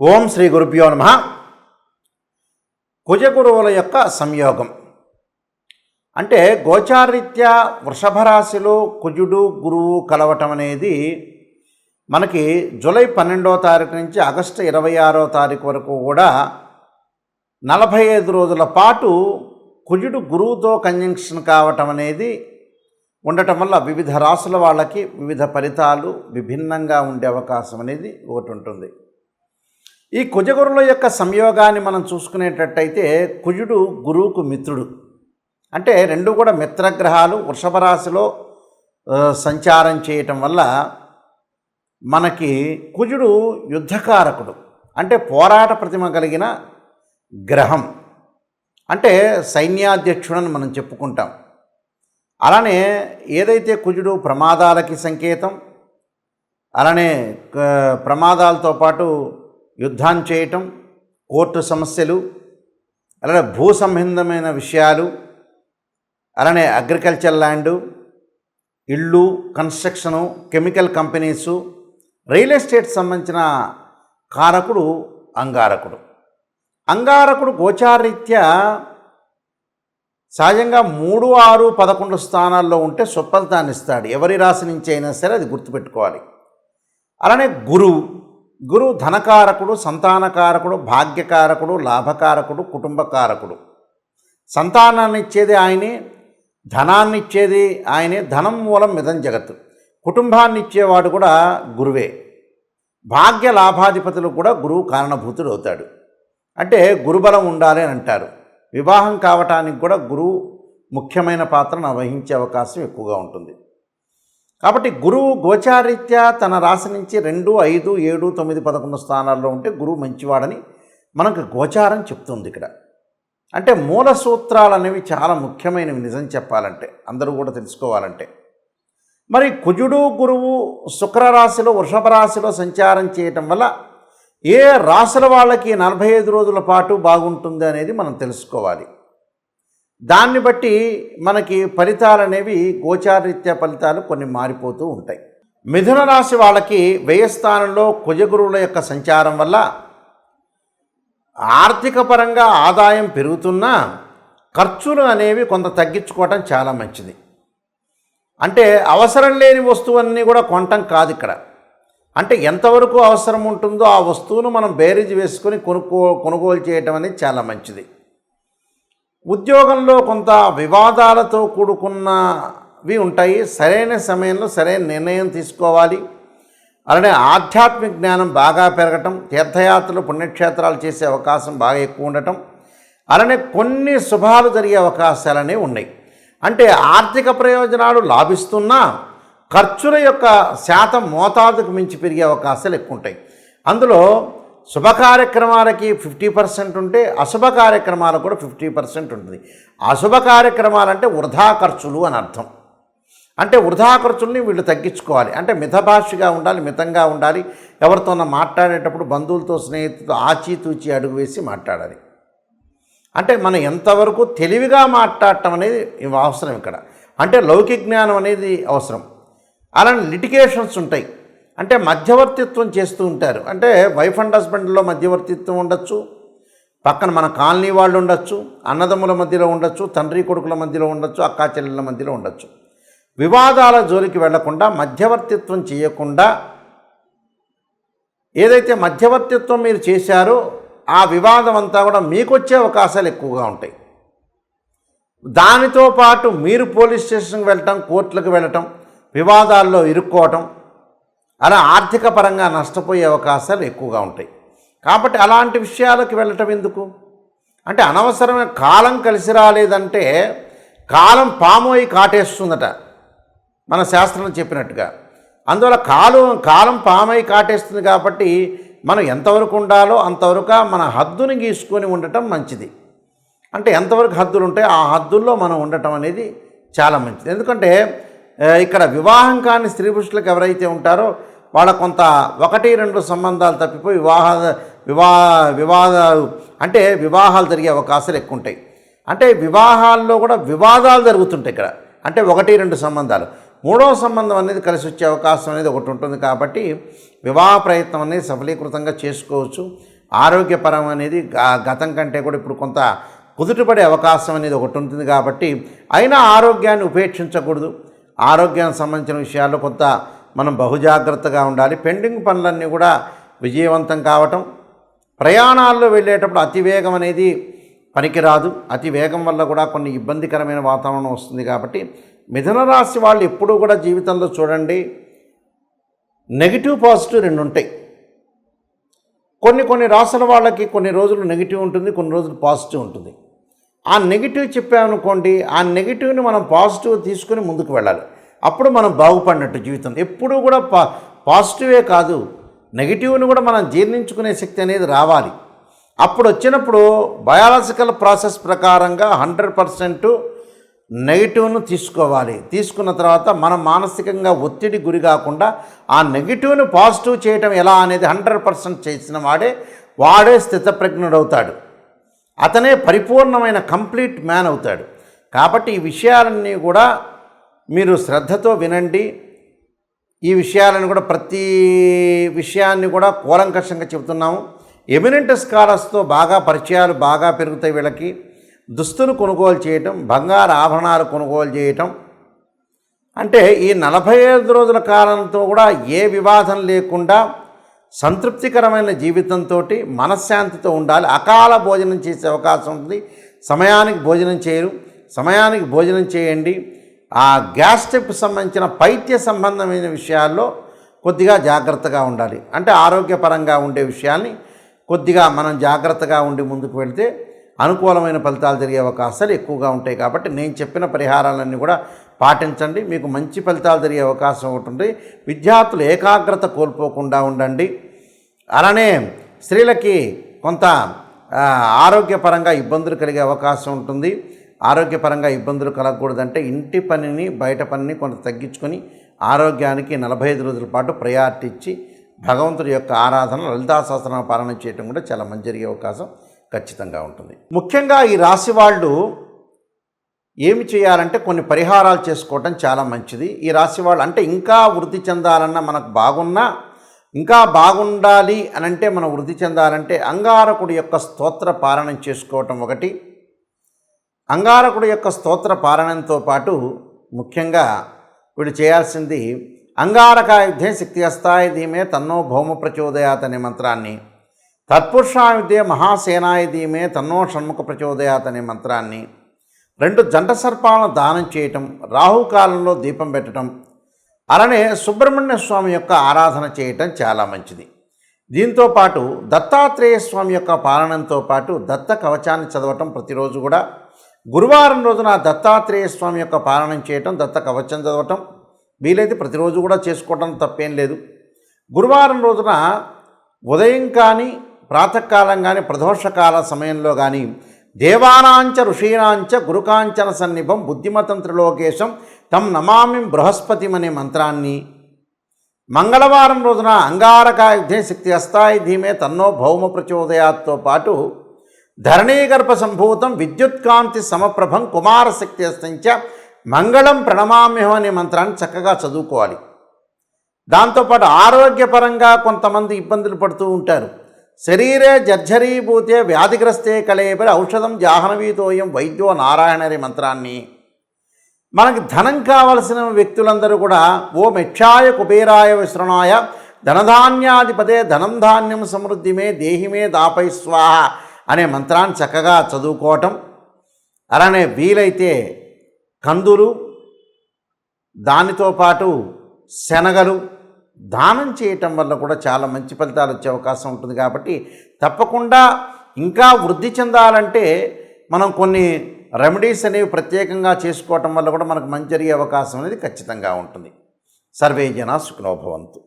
ఓం శ్రీ గురుభ్యో నమ. కుజగురువుల యొక్క సంయోగం. అంటే గోచారీత్యా వృషభ రాశిలో కుజుడు గురువు కలవటం అనేది మనకి జూలై పన్నెండో తారీఖు నుంచి ఆగస్టు ఇరవై ఆరో తారీఖు వరకు కూడా నలభై ఐదు రోజుల పాటు కుజుడు గురువుతో కంజంక్షన్ కావటం అనేది ఉండటం వల్ల వివిధ రాసుల వాళ్ళకి వివిధ ఫలితాలు విభిన్నంగా ఉండే అవకాశం అనేది ఒకటి ఉంటుంది. ఈ కుజగురుల యొక్క సంయోగాన్ని మనం చూసుకునేటట్టయితే కుజుడు గురువుకు మిత్రుడు. అంటే రెండు కూడా మిత్రగ్రహాలు వృషభ రాశిలో సంచారం చేయటం వల్ల మనకి కుజుడు యుద్ధకారకుడు. అంటే పోరాట ప్రతిమ కలిగిన గ్రహం. అంటే సైన్యాధ్యక్షుడని మనం చెప్పుకుంటాం. అలానే ఏదైతే కుజుడు ప్రమాదాలకి సంకేతం అలానే క- ప్రమాదాలతో పాటు యుద్ధాన్ని చేయటం కోర్టు సమస్యలు అలానే భూ సంబంధమైన విషయాలు అలానే అగ్రికల్చర్ ల్యాండు ఇళ్ళు construction chemical companies real estate సంబంధించిన కారకుడు అంగారకుడు. అంగారకుడు గోచారీత్యా సహజంగా మూడు ఆరు పదకొండు స్థానాల్లో ఉంటే సుఫలితాన్ని ఇస్తాడు. ఎవరి రాశి నుంచి అయినా సరే అది గుర్తుపెట్టుకోవాలి. అలానే గురువు. గురువు ధనకారకుడు సంతానకారకుడు భాగ్యకారకుడు లాభకారకుడు కుటుంబకారకుడు. సంతానాన్ని ఇచ్చేది ఆయనే ధనాన్ని ఇచ్చేది ఆయనే ధనం మూలం మిదం జగత్తు. కుటుంబాన్ని ఇచ్చేవాడు కూడా గురువే. భాగ్య లాభాధిపతులు కూడా గురువు కారణభూతుడు అవుతాడు. అంటే గురుబలం ఉండాలి అని అంటారు. వివాహం కావటానికి కూడా గురువు ముఖ్యమైన పాత్రను వహించే అవకాశం ఎక్కువగా ఉంటుంది. కాబట్టి గురువు గోచారీత్యా తన రాశి నుంచి రెండు ఐదు ఏడు తొమ్మిది పదకొండు స్థానాల్లో ఉంటే గురువు మంచివాడని మనకు గోచారం చెప్తుంది ఇక్కడ. అంటే మూల సూత్రాలు అనేవి చాలా ముఖ్యమైనవి నిజం చెప్పాలంటే అందరూ కూడా తెలుసుకోవాలంటే. మరి కుజుడు గురువు శుక్ర రాశిలో వృషభ రాశిలో సంచారం చేయటం వల్ల ఏ రాశుల వాళ్ళకి నలభై ఐదు రోజుల పాటు బాగుంటుంది అనేది మనం తెలుసుకోవాలి. దాన్ని బట్టి మనకి ఫలితాలు అనేవి గోచారీత్య ఫలితాలు కొన్ని మారిపోతూ ఉంటాయి. మిథున రాశి వాళ్ళకి వ్యయస్థానంలో కుజగురువుల యొక్క సంచారం వల్ల ఆర్థిక పరంగా ఆదాయం పెరుగుతున్నా ఖర్చులు అనేవి కొంత తగ్గించుకోవటం చాలా మంచిది. అంటే అవసరం లేని వస్తువన్నీ కూడా కొనటం కాదు ఇక్కడ. అంటే ఎంతవరకు అవసరం ఉంటుందో ఆ వస్తువును మనం బేరీజ్ వేసుకొని కొనుక్కో కొనుగోలు చేయటం అనేది చాలా మంచిది. ఉద్యోగంలో కొంత వివాదాలతో కూడుకున్నవి ఉంటాయి. సరైన సమయంలో సరైన నిర్ణయం తీసుకోవాలి. అలానే ఆధ్యాత్మిక జ్ఞానం బాగా పెరగటం తీర్థయాత్రలు పుణ్యక్షేత్రాలు చేసే అవకాశం బాగా ఎక్కువ ఉండటం అలానే కొన్ని శుభాలు జరిగే అవకాశాలు ఉన్నాయి. అంటే ఆర్థిక ప్రయోజనాలు లాభిస్తున్నా ఖర్చుల యొక్క శాతం మోతాదుకు మించి పెరిగే అవకాశాలు ఎక్కువ ఉంటాయి. అందులో శుభ కార్యక్రమాలకి ఫిఫ్టీ పర్సెంట్ ఉంటే అశుభ కార్యక్రమాలకు కూడా ఫిఫ్టీ పర్సెంట్ ఉంటుంది. అశుభ కార్యక్రమాలంటే వృధా ఖర్చులు అని అర్థం. అంటే వృధా ఖర్చుల్ని వీళ్ళు తగ్గించుకోవాలి. అంటే మితభాషగా ఉండాలి మితంగా ఉండాలి. ఎవరితోనో మాట్లాడేటప్పుడు బంధువులతో స్నేహితులతో ఆచితూచి అడుగు వేసి మాట్లాడాలి. అంటే మనం ఎంతవరకు తెలివిగా మాట్లాడటం అనేది అవసరం ఇక్కడ. అంటే లౌకిక జ్ఞానం అనేది అవసరం. అలానే లిటిగేషన్స్ ఉంటాయి. అంటే మధ్యవర్తిత్వం చేస్తూ ఉంటారు. అంటే వైఫ్ అండ్ హస్బెండ్లో మధ్యవర్తిత్వం ఉండొచ్చు. పక్కన మన కాలనీ వాళ్ళు ఉండొచ్చు. అన్నదమ్ముల మధ్యలో ఉండొచ్చు. తండ్రి కొడుకుల మధ్యలో ఉండొచ్చు. అక్కా చెల్లెళ్ళ మధ్యలో ఉండొచ్చు. వివాదాల జోలికి వెళ్ళకుండా మధ్యవర్తిత్వం చేయకుండా ఏదైతే మధ్యవర్తిత్వం మీరు చేశారో ఆ వివాదం అంతా కూడా మీకు వచ్చే అవకాశాలు ఎక్కువగా ఉంటాయి. దానితో పాటు మీరు పోలీస్ స్టేషన్కి వెళ్ళటం కోర్టులకు వెళ్ళటం వివాదాల్లో ఇరుక్కోవటం అలా ఆర్థిక పరంగా నష్టపోయే అవకాశాలు ఎక్కువగా ఉంటాయి. కాబట్టి అలాంటి విషయాలకు వెళ్ళటం ఎందుకు? అంటే అనవసరమైన కాలం కలిసి రాలేదంటే కాలం పామోయి కాటేస్తుందట. మన శాస్త్రం చెప్పినట్టుగా. అందువల్ల కాలం కాలం పామై కాటేస్తుంది కాబట్టి మనం ఎంతవరకు ఉండాలో అంతవరకు మన హద్దుని గీసుకొని ఉండటం మంచిది. అంటే ఎంతవరకు హద్దులు ఉంటాయి ఆ హద్దుల్లో మనం ఉండటం అనేది చాలా మంచిది. ఎందుకంటే ఇక్కడ వివాహం కాని స్త్రీ పురుషులకు ఎవరైతే ఉంటారో వాళ్ళ కొంత ఒకటి రెండు సంబంధాలు తప్పిపోయి వివాహ వివాహ వివాదాలు అంటే వివాహాలు జరిగే అవకాశాలు ఎక్కువ ఉంటాయి అంటే వివాహాల్లో కూడా వివాదాలు జరుగుతుంటాయి ఇక్కడ. అంటే ఒకటి రెండు సంబంధాలు. మూడవ సంబంధం అనేది కలిసి వచ్చే అవకాశం అనేది ఒకటి ఉంటుంది కాబట్టి వివాహ ప్రయత్నం అనేది సఫలీకృతంగా చేసుకోవచ్చు. ఆరోగ్యపరం అనేది గతం కంటే కూడా ఇప్పుడు కొంత కుదుటపడే అవకాశం అనేది ఒకటి ఉంటుంది కాబట్టి అయినా ఆరోగ్యాన్ని ఉపేక్షించకూడదు. ఆరోగ్యానికి సంబంధించిన విషయాల్లో కొంత మనం బహుజాగ్రత్తగా ఉండాలి. పెండింగ్ పనులన్నీ కూడా విజయవంతం కావటం ప్రయాణాల్లో వెళ్ళేటప్పుడు అతివేగం అనేది పనికిరాదు. అతి వేగం వల్ల కూడా కొన్ని ఇబ్బందికరమైన వాతావరణం వస్తుంది కాబట్టి మిథున రాశి వాళ్ళు ఎప్పుడూ కూడా జీవితంలో చూడండి నెగిటివ్ పాజిటివ్ రెండు ఉంటాయి. కొన్ని కొన్ని రాసుల వాళ్ళకి కొన్ని రోజులు నెగిటివ్ ఉంటుంది కొన్ని రోజులు పాజిటివ్ ఉంటుంది. ఆ నెగిటివ్ చెప్పామనుకోండి ఆ నెగిటివ్ని మనం పాజిటివ్ తీసుకుని ముందుకు వెళ్ళాలి. అప్పుడు మనం బాగుపడినట్టు జీవితం. ఎప్పుడూ కూడా పా పాజిటివే కాదు. నెగిటివ్ని కూడా మనం జీర్ణించుకునే శక్తి అనేది రావాలి. అప్పుడు వచ్చినప్పుడు బయాలజికల్ ప్రాసెస్ ప్రకారంగా హండ్రెడ్ పర్సెంట్ నెగిటివ్ను తీసుకోవాలి. తీసుకున్న తర్వాత మనం మానసికంగా ఒత్తిడి గురి కాకుండా ఆ నెగిటివ్ను పాజిటివ్ చేయటం ఎలా అనేది హండ్రెడ్ పర్సెంట్ చేసిన వాడే వాడే స్థితప్రజ్ఞుడవుతాడు. అతనే పరిపూర్ణమైన కంప్లీట్ మ్యాన్ అవుతాడు. కాబట్టి ఈ విషయాలన్నీ కూడా మీరు శ్రద్ధతో వినండి. ఈ విషయాలను కూడా ప్రతి విషయాన్ని కూడా కూలంకషంగా చెబుతున్నాము ఎమినెంట్ స్కాలర్స్తో బాగా పరిచయాలు బాగా పెరుగుతాయి వీళ్ళకి. దుస్తులు కొనుగోలు చేయటం బంగారు ఆభరణాలు కొనుగోలు చేయటం. అంటే ఈ నలభై ఐదు రోజుల కాలంతో కూడా ఏ వివాదం లేకుండా సంతృప్తికరమైన జీవితంతో మనశ్శాంతితో ఉండాలి. అకాల భోజనం చేసే అవకాశం ఉంది. సమయానికి భోజనం చేయరు. సమయానికి భోజనం చేయండి. ఆ గ్యాస్ సంబంధించిన పైత్య సంబంధమైన విషయాల్లో కొద్దిగా జాగ్రత్తగా ఉండాలి. అంటే ఆరోగ్యపరంగా ఉండే విషయాల్ని కొద్దిగా మనం జాగ్రత్తగా ఉండి ముందుకు వెళ్తే అనుకూలమైన ఫలితాలు జరిగే అవకాశాలు ఎక్కువగా ఉంటాయి కాబట్టి నేను చెప్పిన పరిహారాలన్నీ కూడా పాటించండి. మీకు మంచి ఫలితాలు జరిగే అవకాశం ఉంటుంది విద్యార్థులు ఏకాగ్రత కోల్పోకుండా ఉండండి. అలానే స్త్రీలకి కొంత ఆరోగ్యపరంగా ఇబ్బందులు కలిగే అవకాశం ఉంటుంది. ఆరోగ్యపరంగా ఇబ్బందులు కలగకూడదంటే ఇంటి పనిని బయట పనిని కొంత తగ్గించుకొని ఆరోగ్యానికి నలభై ఐదు రోజుల పాటు ప్రయారిటీ ఇచ్చి భగవంతుడి యొక్క ఆరాధన లలితా సహస్రనామ పాలన చేయటం కూడా చాలా మంచి జరిగే అవకాశం ఖచ్చితంగా ఉంటుంది. ముఖ్యంగా ఈ రాశి వాళ్ళు ఏమి చేయాలంటే కొన్ని పరిహారాలు చేసుకోవటం చాలా మంచిది. ఈ రాశి వాళ్ళు అంటే ఇంకా వృద్ధి చెందాలన్నా మనకు బాగున్నా ఇంకా బాగుండాలి అని అంటే మనం వృద్ధి చెందాలంటే అంగారకుడి యొక్క స్తోత్ర పారణం చేసుకోవటం ఒకటి. అంగారకుడి యొక్క స్తోత్ర పారణంతో పాటు ముఖ్యంగా వీడు చేయాల్సింది అంగారకాయుద్ధే శక్తి అస్థాయి ధీమే తన్నో భౌమ ప్రచోదయాత్ అనే మంత్రాన్ని తత్పురుషాయుధ్య మహాసేనాయ ధీమే తన్నో షణ్ముఖ ప్రచోదయాత్ అనే మంత్రాన్ని రెండు జంట సర్పాలను దానం చేయటం రాహుకాలంలో దీపం పెట్టడం అలానే సుబ్రహ్మణ్య స్వామి యొక్క ఆరాధన చేయటం చాలా మంచిది. దీంతో పాటు దత్తాత్రేయ స్వామి యొక్క పాలనంతో పాటు దత్త కవచాన్ని చదవటం ప్రతిరోజు కూడా గురువారం రోజున దత్తాత్రేయ స్వామి యొక్క పాలనం చేయటం దత్త కవచం చదవటం వీలైతే ప్రతిరోజు కూడా చేసుకోవటం తప్పేం లేదు. గురువారం రోజున ఉదయం కానీ ప్రాతకాలం కానీ ప్రదోషకాల సమయంలో కానీ దేవానాంచ ఋషీనాంచ గురుకాంచన సన్నిభం బుద్ధిమతం త్రిలోకేశం తం నమామి బృహస్పతిం అనే మంత్రాన్ని మంగళవారం రోజున అంగారకాయుధే శక్తి అస్థాయి ధీమే తన్నో భౌమ ప్రచోదయాతో పాటు ధరణీగర్భ సంభూతం విద్యుత్కాంతి సమప్రభం కుమారశక్తి అస్తంచ మంగళం ప్రణమామ్యం అనే మంత్రాన్ని చక్కగా చదువుకోవాలి. దాంతోపాటు ఆరోగ్యపరంగా కొంతమంది ఇబ్బందులు పడుతూ ఉంటారు. శరీరే జర్జరీభూతే వ్యాధిగ్రస్తే కలేబరి ఔషధం జాహ్నవీతోయం వైద్యో నారాయణ అనే మంత్రాన్ని. మనకి ధనం కావలసిన వ్యక్తులందరూ కూడా ఓ మెక్షాయ కుబేరాయ విశ్రణాయ ధనధాన్యాధిపదే ధనం ధాన్యం సమృద్ధిమే దేహిమే దాపై స్వాహ అనే మంత్రాన్ని చక్కగా చదువుకోవటం అలానే వీలైతే కందులు దానితో పాటు శనగలు దానం చేయటం వల్ల కూడా చాలా మంచి ఫలితాలు వచ్చే అవకాశం ఉంటుంది కాబట్టి తప్పకుండా ఇంకా వృద్ధి చెందాలంటే మనం కొన్ని రెమెడీస్ అనేవి ప్రత్యేకంగా చేసుకోవటం వల్ల కూడా మనకు మంచి జరిగే అవకాశం అనేది ఖచ్చితంగా ఉంటుంది. సర్వే జన సుఖనోభవంతు